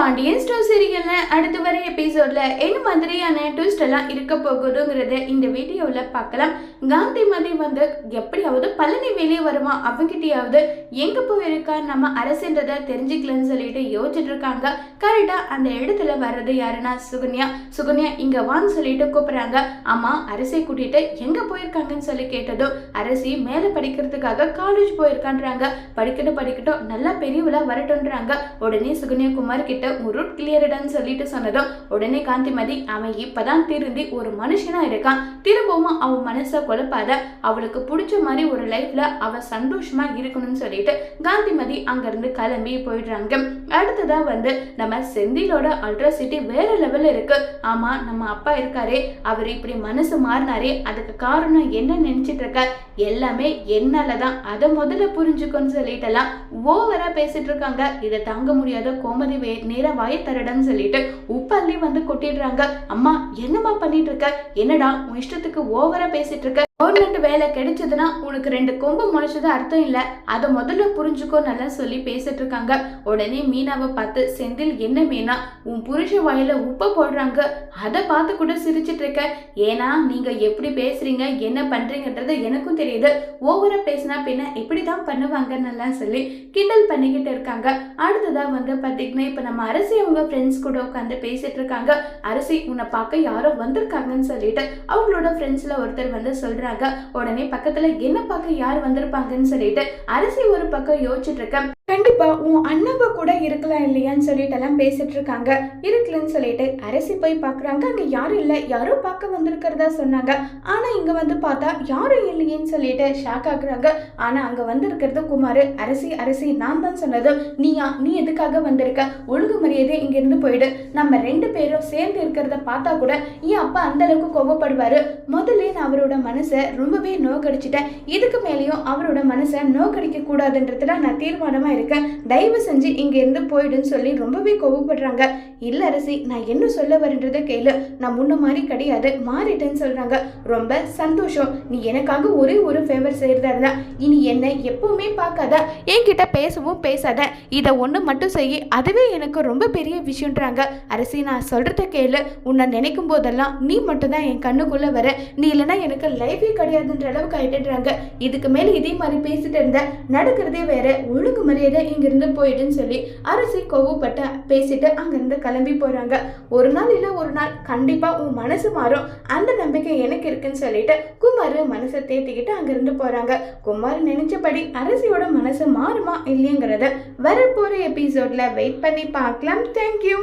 Pandian store சீரியல்ல அடுத்து வர எபிசோட்ல என்ன மாதிரியான ட்விஸ்ட் எல்லாம் இருக்க போகுதுங்கிறத இந்த வீடியோவில் பார்க்கலாம். காந்தி மதி வந்து எப்படியாவது பழனி வெளியே வருமா? அவங்கிட்டயாவது எங்க போயிருக்கா? நம்ம அரசுன்றதை தெரிஞ்சுக்கலன்னு சொல்லிட்டு யோசிச்சுட்டு இருக்காங்க. கரெக்டா அந்த இடத்துல வர்றது யாருன்னா சுகன்யா. சுகன்யா இங்க வான்னு சொல்லிட்டு கூப்பிடுறாங்க. அம்மா அரசை கூட்டிட்டு எங்க போயிருக்காங்கன்னு சொல்லி கேட்டதும் அரசி மேல படிக்கிறதுக்காக காலேஜ் போயிருக்கான்றாங்க. படிக்கட்டும் படிக்கட்டும் நல்லா பெரியவளா வரட்டும்ன்றாங்க. உடனே சுகன்யா குமார் கிட்ட முருட் ரூட் சொல்லிட்டு சொன்னதும் உடனே காந்திமதி அவன் இப்பதான் திருந்தி ஒரு மனுஷனா இருக்கான். திரும்பவும் அவன் மனசை குழப்பாத. அவளுக்கு பிடிச்ச மாதிரி ஒரு லைஃப்ல அவ சந்தோஷமா இருக்கணும்னு சொல்லிட்டு காந்திமதி அங்கிருந்து கிளம்பி போயிடுறாங்க. அடுத்ததா வந்து நம்ம செந்திலோட அல்ட்ராசிட்டி வேற லெவல்ல இருக்கு. ஆமா நம்ம அப்பா இருக்காரே. அவர் இப்படி மனசு மாறினாரே. அதுக்கு காரணம் என்ன நினைச்சிட்டு இருக்க? எல்லாமே என்னாலதான். அதை முதல்ல புரிஞ்சுக்கோன்னு சொல்லிட்டுலாம் ஓவரா பேசிட்டு இருக்காங்க. இதை தாங்க முடியாத கோமதி வே நேரா வாய தரடன்னு சொல்லிட்டு உப்பள்ளி வந்து கொட்டிடுறாங்க. அம்மா என்னம்மா பண்ணிட்டு இருக்க? என்னடா உன் இஷ்டத்துக்கு ஓவரா பேசிட்டு இருக்க? கவர்மெண்ட் வேலை கிடைச்சதுன்னா உனக்கு ரெண்டு கொம்பு முளைச்சது அர்த்தம் இல்லை. அதை முதல்ல புரிஞ்சுக்கோ நல்லா சொல்லி பேசிட்டு இருக்காங்க. உடனே மீனாவை பார்த்து செந்தில் என்ன மீனா? உன் புருஷ வாயில உப்பை போடுறாங்க. அதை பார்த்து கூட சிரிச்சிட்டு இருக்க. ஏன்னா நீங்க எப்படி பேசுறீங்க என்ன பண்றீங்கன்றது எனக்கும் தெரியுது. ஓவரா பேசினா பின்ன இப்படிதான் பண்ணுவாங்கன்னு எல்லாம் சொல்லி கிண்டல் பண்ணிக்கிட்டு இருக்காங்க. அடுத்ததா வந்து பார்த்தீங்கன்னா இப்போ நம்ம அரசி அவங்க ஃப்ரெண்ட்ஸ் கூட உட்காந்து பேசிட்டு இருக்காங்க. அரசி உன்னை பார்க்க யாரோ வந்திருக்காங்கன்னு சொல்லிட்டு அவங்களோட ஃப்ரெண்ட்ஸ்ல ஒருத்தர் வந்து சொல்றாங்க. உடனே பக்கத்துல என்ன பார்க்க யார் வந்திருப்பாங்கன்னு சொல்லிட்டு அரசி ஒரு பக்கம் யோசிச்சுட்டு இருக்க கண்டிப்பா உன் அண்ணாவை கூட இருக்கலாம் இல்லையான்னு சொல்லிட்டு எல்லாம் பேசிட்டு இருக்காங்க இருக்கலன்னு சொல்லிட்டு அரசி போய் பாக்குறாங்க. அங்க யாரும் இல்லை. யாரோ பார்க்க வந்திருக்கிறதா சொன்னாங்க. ஆனா இங்க வந்து பார்த்தா யாரும் இல்லையேன்னு சொல்லிட்டு ஷாக் ஆகுறாங்க ஆனா அங்க வந்திருக்கிறது குமார் அரசி அரசி நான் தான் சொன்னது. நீயா நீ எதுக்காக வந்திருக்க? ஒழுங்கு மரியாதை இங்க இருந்து போயிடு. நம்ம ரெண்டு பேரும் சேர்ந்து இருக்கிறத பார்த்தா கூட என் அப்பா அந்த அளவுக்கு கோவப்படுவாரு. முதல்ல நான் அவரோட மனசை ரொம்பவே நோக்கடிச்சிட்டேன். இதுக்கு மேலேயும் அவரோட மனசை நோக்கடிக்க கூடாதுன்றதுல நான் தீர்மானமாக இருக்கேன். தயவு செஞ்சு இங்கேருந்து போயிடுன்னு சொல்லி ரொம்பவே கோவப்படுறாங்க. இல்லை அரசி நான் என்ன சொல்ல வரேன்றதை கேளு. நான் முன்ன மாதிரி கிடையாது. மாறிட்டேன்னு சொல்கிறாங்க ரொம்ப சந்தோஷம். நீ எனக்காக ஒரே ஒரு ஃபேவர் செய்கிறதா இருந்தா இனி என்னை எப்பவுமே பார்க்காத. என்கிட்ட பேசவும் பேசாத. இதை ஒன்று மட்டும் செய்ய அதுவே எனக்கு ரொம்ப பெரிய விஷயம்ன்றாங்க. அரசி நான் சொல்கிறத கேளு. உன்னை நினைக்கும் போதெல்லாம் நீ மட்டும்தான் என் கண்ணுக்குள்ளே வர. நீ இல்லைன்னா எனக்கு லைஃபே கிடையாதுன்ற அளவுக்கு ஆயிட்டுறாங்க இதுக்கு மேலே இதே மாதிரி பேசிட்டு இருந்த நடக்கிறதே வேற ஒழுங்கு மரியாதை இங்கிருந்து போயிடுன்னு சொல்லி அரசி கோவப்பட்ட பேசிட்டு அங்கிருந்து கிளம்பி போறாங்க. ஒரு நாள் இல்லை ஒரு நாள் கண்டிப்பா உன் மனசு மாறும். அந்த நம்பிக்கை எனக்கு இருக்குன்னு சொல்லிட்டு குமார் மனசை தேத்திக்கிட்டு அங்கிருந்து போறாங்க. குமார் நினைச்சபடி அரசியோட மனசு மாறுமா இல்லையங்கிறத வரப்போற எபிசோட்ல வெயிட் பண்ணி பார்க்கலாம். தேங்க்யூ